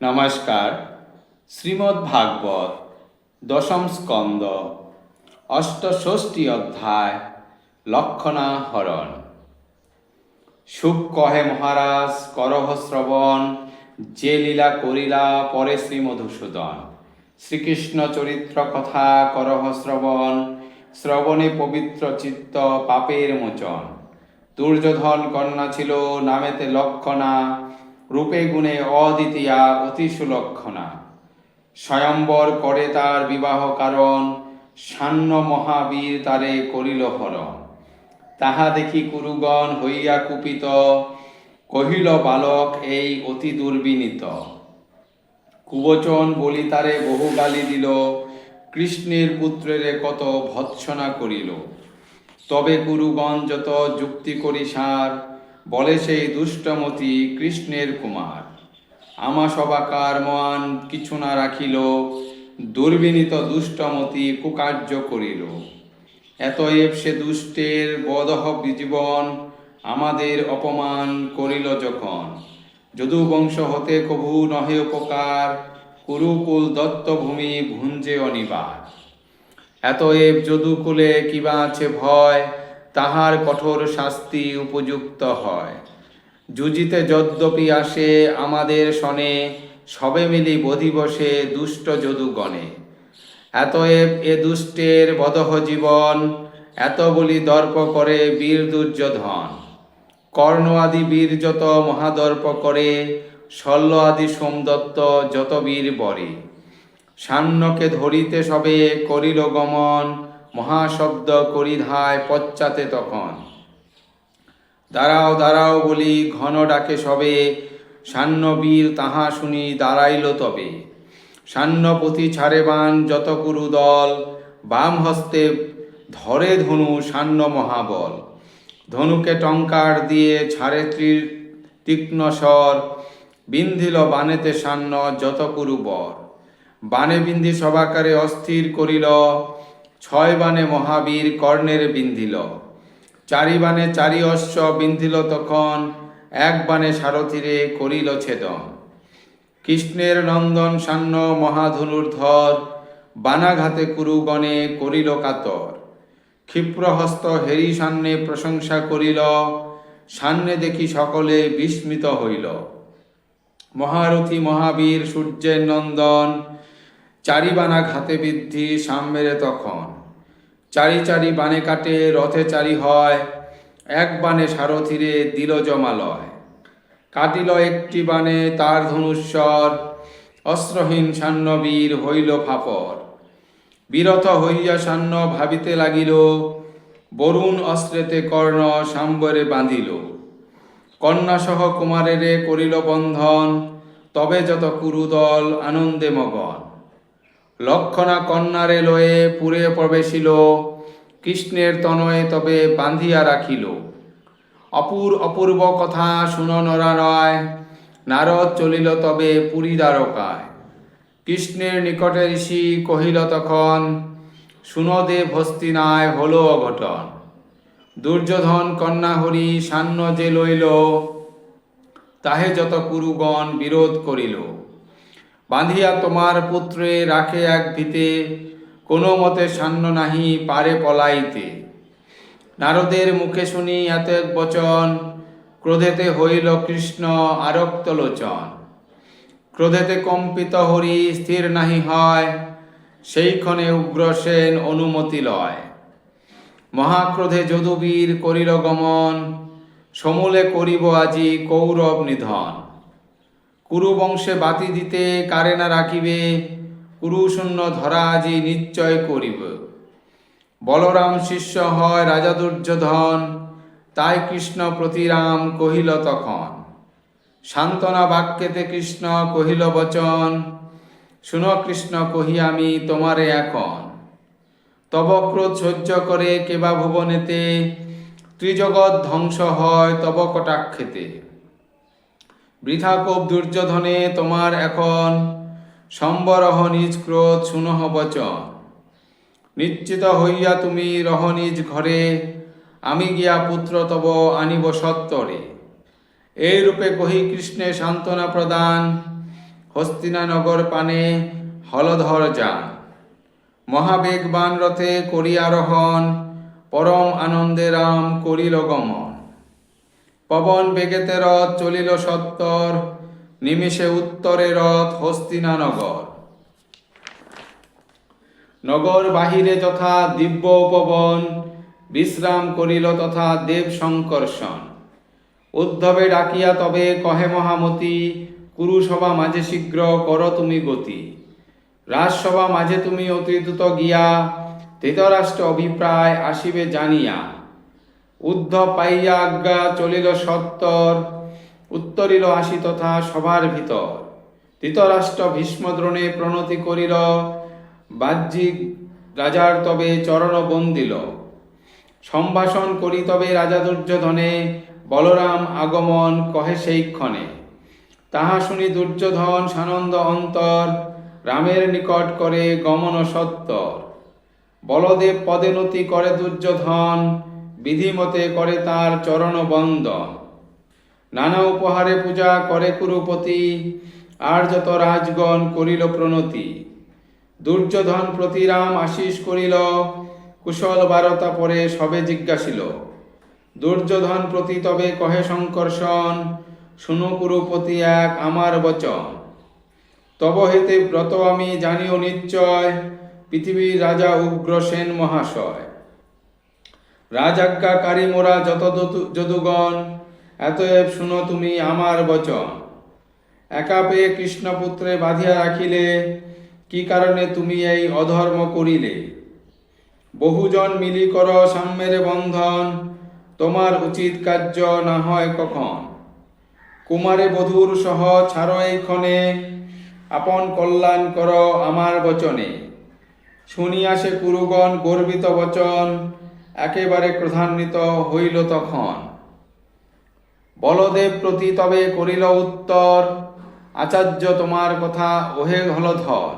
নমস্কার। শ্রীমদ্ ভাগবত দশম স্কন্দ, অষ্টষষ্ঠী অধ্যায় লক্ষণা হরণ সুখ কহে মহারাজ, করহ শ্রবণ, যে লীলা করিলা পরে শ্রী মধুসূদন শ্রীকৃষ্ণ চরিত্র কথা করহ শ্রবণ, শ্রবণে পবিত্র চিত্ত পাপের মোচন। দুর্যোধন কন্যা ছিল নামেতে লক্ষণা রূপে গুণে অদ্বিতীয়া অতি সুলক্ষণা। স্বয়ম্বর করে তার বিবাহ কারণ সান্ন মহাবীর তারে করিল হরণ। তাহা দেখি কুরুগণ হইয়া কুপিত, কহিল, বালক, এই অতি দুর্বিনীত। কুবচন বলি তারে বহু গালি দিল, কৃষ্ণের পুত্রেরে কত ভৎসনা করিল। তবে কুরুগণ যত যুক্তি করি সার বলে সেই দুষ্টমতি কৃষ্ণের কুমার। আমা সবাকার মান কিছু না রাখিল, দুর্বিনীত দুষ্টমতি কুকার্য করিল। এতএব সে দুষ্টের বদহ জীবন আমাদের অপমান করিল যখন। যদু বংশ হতে কভু নহে উপকার, কুরুকুল দত্তভূমি ভুঞ্জে অনিবার। এতএব যদুকুলে কিবা আছে ভয় তাহার কঠোর শাস্তি উপযুক্ত হয়। যুজিতে যদ্যপি আসে আমাদের সনে সবে মিলি বধি বসে দুষ্ট যদুগণে। এতএব এ দুষ্টের বদহ জীবন, এত বলি দর্প করে বীর দুর্যোধন। কর্ণ আদি বীর যত মহাদর্প করে, শল্য আদি সোমদত্ত যত বীর বরে। সান্নকে ধরিতে সবে করিল গমন মহাশব্দ করিধায় পশ্চাতে তখন। দাঁড়াও দাঁড়াও বলি, ঘন ডাকে সবে সান্নবীর তাহা শুনি দাঁড়াইল তবে। সান্নপতি ছাড়ে বান যত কুরু দল, বাম হস্তে ধরে ধনু সান্ন মহাবল। ধনুকে টঙ্কার দিয়ে ছাড়ে তীর, তীক্ষ্ণ স্বর, বিন্ধিল বানেতে সান্ন যত কুরু বর। বানে বিন্ধি সবাকারে অস্থির করিল ছয় বানে মহাবীর কর্ণের বিন্ধিল চারি বানে চারি অশ্ব বিন্ধিল তখন, এক বানে সারথিরে করিল ছেদন। কৃষ্ণের নন্দন সান্ন মহাধনুর ধর, বানাঘাতে কুরুগণে করিল কাতর। ক্ষিপ্রহস্ত হেরি সান্নে প্রশংসা করিল সান্নে দেখি সকলে বিস্মিত হইল। মহারথী মহাবীর সূর্যের নন্দন চারি বানা ঘাতে বৃদ্ধি সাম্যেরে তখন। চারি চারি বানে কাটে, রথে চারি হয়, এক বানে সারথিরে দিল জমালয় কাটিল একটি বানে তার ধনুস্বর অস্ত্রহীন সান্নবীর হইল ফাপর। বিরত হইয়া সান্ন ভাবিতে লাগিল, বরুণ অস্ত্রেতে কর্ণ সাম্বরে বাঁধিল। কন্যাসহ কুমারেরে করিল বন্ধন, তবে যত কুরুদল আনন্দে মগন। লক্ষণা কন্যারে লয়ে পুরে প্রবেশিল, কৃষ্ণের তনয়ে তবে বাঁধিয়া রাখিল। অপুর অপূর্ব কথা শুন নরানয়, নারদ চলিল তবে পুরী দ্বারকায়। কৃষ্ণের নিকটে ঋষি কহিল তখন শুনদে ভস্তিনায়, হল অঘটন। দুর্যোধন কন্যা হরি সান্ন যে লইল, তাহে যত কুরুগণ বিরোধ করিল। বাঁধিয়া তোমার পুত্রে রাখে এক ভিতে কোনো মতে সান্ন নাহি পারে পলাইতে। নারদের মুখে শুনি এত এক বচন, ক্রোধেতে হইল কৃষ্ণ আরক্ত লোচন। ক্রোধেতে কম্পিত হরি স্থির নাহি হয় সেইক্ষণে উগ্রসেন অনুমতি লয়। মহাক্রোধে যদুবীর করিল গমন, সমূলে করিব আজি কৌরব নিধন। কুরুবংশে বাতি দিতে কারে না রাখিবে কুরুশূন্য ধরা আজি নিশ্চয় করিব। বলরাম শিষ্য হয় রাজা দুর্যোধন, তাই কৃষ্ণ প্রতিরাম কহিল তখন। সান্ত্বনা বাক্যেতে কৃষ্ণ কহিল বচন, শুন কৃষ্ণ, কহি আমি তোমারে এখন। তব ক্রোধ সহ্য করে কেবা ভুবনেতে, ত্রিজগৎ ধ্বংস হয় তব কটাক্ষেতে। বৃথা কোপ দুর্যোধনে তোমার এখন সম্বরহ নিজ ক্রোধ শুনহ বচন। নিশ্চিত হইয়া তুমি রহ নিজ ঘরে, আমি গিয়া পুত্র তব আনিব সত্তরে। এই রূপে কহি কৃষ্ণে সান্ত্বনা প্রদান, হস্তিনানগর পানে হলধর যান। মহাবেগবান রথে করিয়ারোহণ পরম আনন্দে রাম করিল গমন। পবন বেগেতে রথ চলিল সত্তর, নিমিষে উত্তরে রথ হস্তিনানগর নগর বাহিরে যথা দিব্য উপবন, বিশ্রাম করিল তথা দেব সংকর্ষণ। উদ্ধবে ডাকিয়া তবে কহে মহামতি, কুরুসভা মাঝে শীঘ্র কর তুমি গতি। রাজসভা মাঝে তুমি অতি দ্রুত গিয়া ধৃতরাষ্ট্র অভিপ্রায় আসিবে জানিয়া উদ্ধব পাইয়া আজ্ঞা চলিল সত্তর, উত্তরিল আসি তথা সভার ভিতর। ধৃতরাষ্ট্র ভীষ্মদ্রোণে প্রণতি করিল, বাহ্যিক রাজার তবে চরণ বন্দিল। সম্ভাষণ করি তবে রাজা দুর্যোধনে, বলরাম আগমন কহে সেই ক্ষণে তাহা শুনি দুর্যোধন সানন্দ অন্তর, রামের নিকট করে গমন সত্তর। বলদেব পদেনতি করে দুর্যোধন বিধিমতে করে তার চরণ বন্দন নানা উপহারে পূজা করে কুরুপতি আর যত রাজগণ করিল প্রণতি। দুর্যোধন প্রতিরাম আশিস করিল, কুশল বারতা পরে সবে জিজ্ঞাসিল, দুর্যোধন প্রতি তবে কহে শঙ্কর্ষণ শুনু কুরুপতি এক আমার বচন। তব হেতে ব্রত আমি জানিও নিশ্চয়, পৃথিবীর রাজা উগ্রসেন মহাশয়। রাজাজ্ঞাকারী মোরা যত যদুগণ, এতএব শুনো তুমি আমার বচন। একা পেয়ে কৃষ্ণপুত্রে বাঁধিয়া রাখিলে, কি কারণে তুমি এই অধর্ম করিলে? বহুজন মিলি কর সাম্যের বন্ধন, তোমার উচিত কার্য না হয় কখন? কুমারে বধূর সহ ছাড় এই ক্ষণে আপন কল্যাণ কর আমার বচনে। শুনিয়া সে কুরুগণ গর্বিত বচন একেবারে ক্রধান্বিত হইল তখন। বলদেব প্রতি তবে করিল উত্তর, আচার্য, তোমার কথা ওহে হলধর।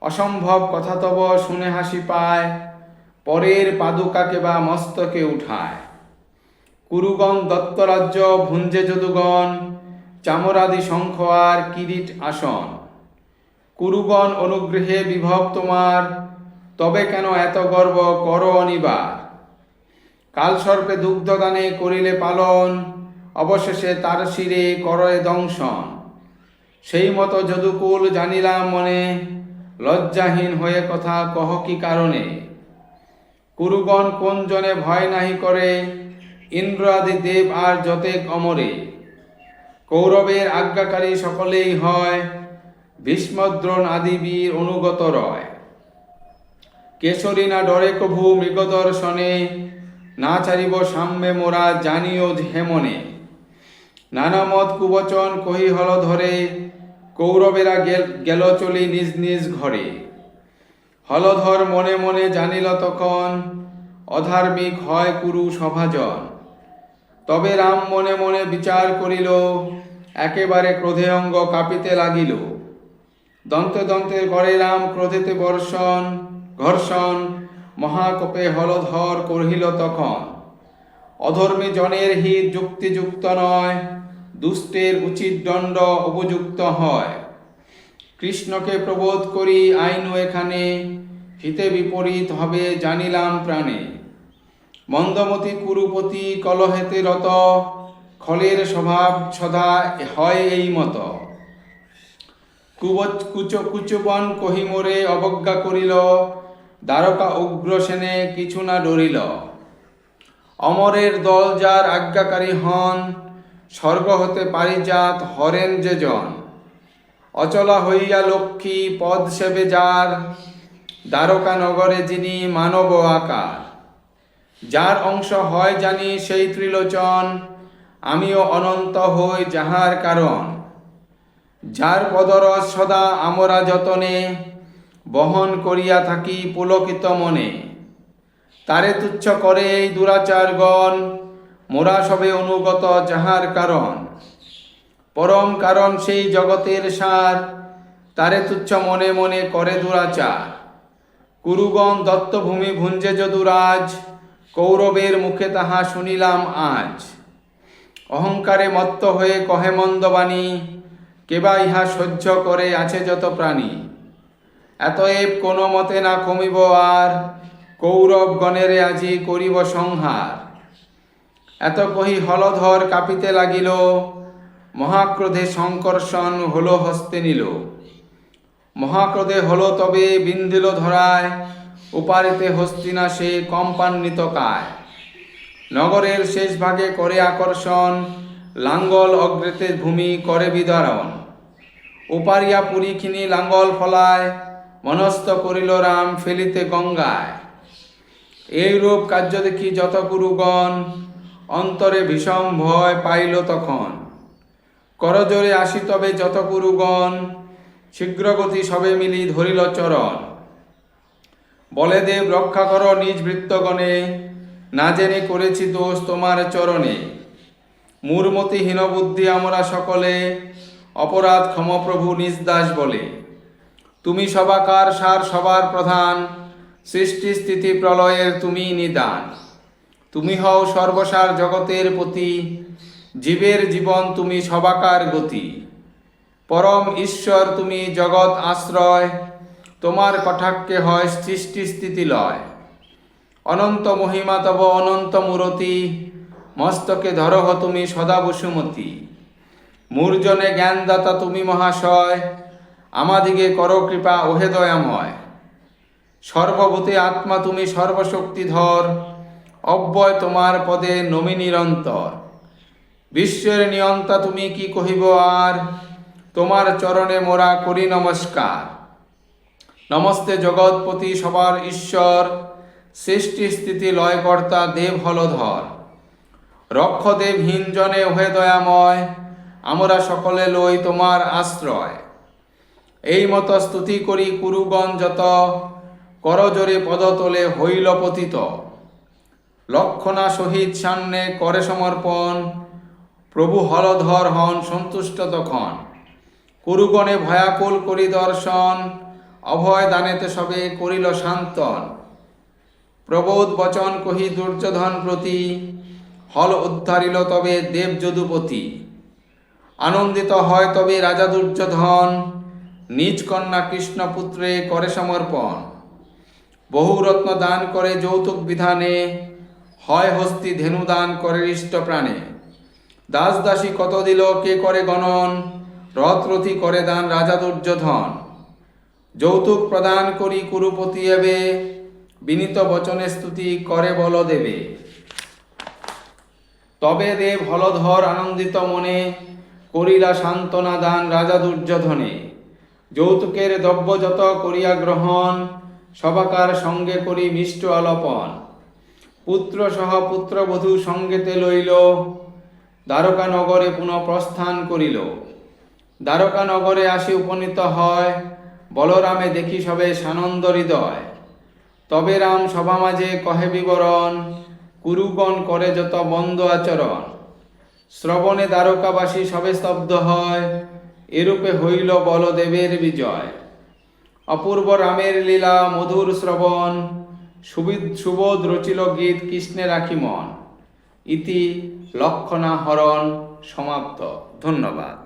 অসম্ভব কথা তব শুনে হাসি পায়, পরের পাদুকাকে বা মস্তকে উঠায়। কুরুগণ, দত্তরাজ্য, ভুঞ্জে যদুগণ, চামরাদি শঙ্খ আর কিরিট আসন। কুরুগণ অনুগ্রহে বিভব তোমার, তবে কেন এত গর্ব কর অনিবার? কালসর্পে দুগ্ধদানে করিলে পালন, অবশেষে তার শিরে করয়ে দংশন। সেই মতো যদুকুল জানিলাম মনে, লজ্জাহীন হয়ে কথা কহ কি কারণে? কুরুগণ কোন জনে ভয় নাহি করে ইন্দ্র আদি দেব আর যতেক অমরে। কৌরবের আজ্ঞাকারী সকলেই হয়, ভীষ্মদ্রোণ আদি বীর অনুগত রয়। কেশরী না ডরে কভু মৃগদর্শনে না চারিব সাম্যে মোরা জানিও হেমনে। নানা মত কুবচন কহি হল ধরে, কৌরবেরা গেল- চলি নিজ নিজ ঘরে। হলধর মনে মনে জানিল তখন, অধার্মিক হয় কুরু সভাজন। তবে রাম মনে মনে বিচার করিল, একেবারে ক্রোধে অঙ্গ কাঁপিতে লাগিল। দন্তে দন্তে গড়ে রাম ক্রোধেতে বর্ষণ, ঘর্ষণ মহাকোপে হলধর কহিল তখন। অধর্মী জনের হিত যুক্তিযুক্ত নয়, দুষ্টের উচিত দণ্ড উপযুক্ত হয়। কৃষ্ণকে প্রবোধ করি আইনু এখানে, হিতে বিপরীত হবে জানিলাম প্রাণে। মন্দমতি কুরুপতি কলহেতে রত, খলের স্বভাব সদা হয় এই মত। কুবচ কুচ কুচবন কহিমোরে অবজ্ঞা করিল দ্বারকা উগ্রসেনে কিছু না ডরিল। অমরের দল যার আজ্ঞাকারী হন, স্বর্গ হতে পারিজাত হরেন যে জন অচলা হইয়া লক্ষ্মী পদ সেবে যার, দ্বারকা নগরে যিনি মানব আকার। যার অংশ হয় জানি সেই ত্রিলোচন, আমিও অনন্ত হই যাহার কারণ। যার পদরস সদা আমরা যতনে বহন করিয়া থাকি পুলকিত মনে। তারে তুচ্ছ করে এই দুরাচারগণ, মোরা সবে অনুগত যাহার কারণ। পরম কারণ সেই জগতের সার, তারে তুচ্ছ মনে মনে করে দুরাচার। কুরুগণ দত্তভূমি ভুঞ্জে যদুরাজ কৌরবের মুখে তাহা শুনিলাম আজ। অহংকারে মত্ত হয়ে কহে মন্দবাণী, কেবা ইহা সহ্য করে আছে যত প্রাণী। এতএব কোনো মতে না কমিব আর কৌরব গণেরে আজি করিব সংহার। এত কহি হলধর কাঁপিতে লাগিল, মহাক্রোধে সংকর্ষণ হলো হস্তে নিল। মহাক্রোধে হলো তবে বিন্দিল ধরায়, উপারিতে হস্তিনা সে কম্পান্বিত কায়। নগরের শেষ ভাগে করে আকর্ষণ, লাঙ্গল অগ্রেতে ভূমি করে বিদারণ। উপারিয়া পুরীখিনি লাঙ্গল ফলায় মনস্থ করিল রাম ফেলিতে গঙ্গায়। এইরূপ কার্য দেখি যত গুরুগণ, অন্তরে ভীষণ ভয় পাইল তখন। করজোরে আসি তবে যত গুরুগণ, শীঘ্রগতি সবে মিলি ধরিল চরণ। বলে দেব, রক্ষা কর নিজ বৃত্তগণে, না জেনে করেছি দোষ তোমার চরণে। মূর্মতি হীনবুদ্ধি আমরা সকলে, অপরাধ ক্ষমপ্রভু নিজ দাস বলে। তুমি সবাকার, সার সবার প্রধান। সৃষ্টি স্থিতি প্রলয়ের তুমি নিদান। তুমি হও সর্বসার জগতের প্রতি জীবের জীবন তুমি সবাকার গতি। পরম ঈশ্বর তুমি জগৎ আশ্রয়। তোমার কটাক্ষে হয় সৃষ্টি স্থিতি লয়। অনন্ত মহিমা তব অনন্ত মূরতি। মস্তকে ধরহ তুমি সদা বসুমতী। মূর্জনে জ্ঞানদাতা তুমি মহাশয়। আমাদিগে কর কৃপা, ওহে দয়াময়। সর্বভূতে আত্মা তুমি সর্বশক্তিধর, অব্যয় তোমার পদে নমি নিরন্তর। বিশ্বের নিয়ন্তা তুমি কি কহিব আর? তোমার চরণে মোরা করি নমস্কার। নমস্তে জগৎপতি সবার ঈশ্বর, সৃষ্টি স্থিতি লয়কর্তা দেব হলধর। রক্ষদেব হীনজনে ওহে দয়াময়, আমরা সকলে লই তোমার আশ্রয়। এই মতো স্তুতি করি কুরুগণ যত করজোরে পদতলে হইল পতিত। লক্ষণা সহিত সামনে করে সমর্পণ, প্রভু হলধর হন সন্তুষ্ট তখন। কুরুগণে ভয়াকুল করি দর্শন, অভয় দানেতে সবে করিল শান্তন। প্রবোধ বচন কহি দুর্যোধন প্রতি, হল উদ্ধারিল তবে দেব যদুপতি আনন্দিত হয় তবে রাজা দুর্যোধন নিজ কন্যা কৃষ্ণপুত্রে করে সমর্পণ। বহু রত্ন দান করে যৌতুক বিধানে, হয় হস্তি ধেনু দান করে হৃষ্ট প্রাণে। দাস দাসী কত দিল, কে করে গণন, রথরথি করে দান রাজা দুর্যোধন। যৌতুক প্রদান করি কুরুপতি এবে, বিনীত বচনে স্তুতি করে বল দেবে তবে দেব হলধর আনন্দিত মনে, করিলা সান্ত্বনা দান রাজা দুর্যোধনে। যৌতুকের দ্রব্য যত করিয়া গ্রহণ, সবাকার সঙ্গে করি মিষ্ট আলপন। পুত্র সহ পুত্রবধূ সঙ্গেতে লইল দ্বারকা নগরে পুনঃ প্রস্থান করিল। দ্বারকা নগরে আসি উপনীত হয়, বলরামে দেখি সবে সানন্দ হৃদয় তবে রাম সভা মাঝে কহে বিবরণ কুরুগণ করে যত বন্ধ আচরণ। শ্রবণে দ্বারকাবাসী সবে স্তব্ধ হয় এরূপে হইল বলদেবের বিজয়। অপূর্ব রামের লীলা, মধুর শ্রবণ সুবিদ সুবোধ রচিল গীত কৃষ্ণে রাখি মন। ইতি লক্ষণা হরণ সমাপ্ত। ধন্যবাদ।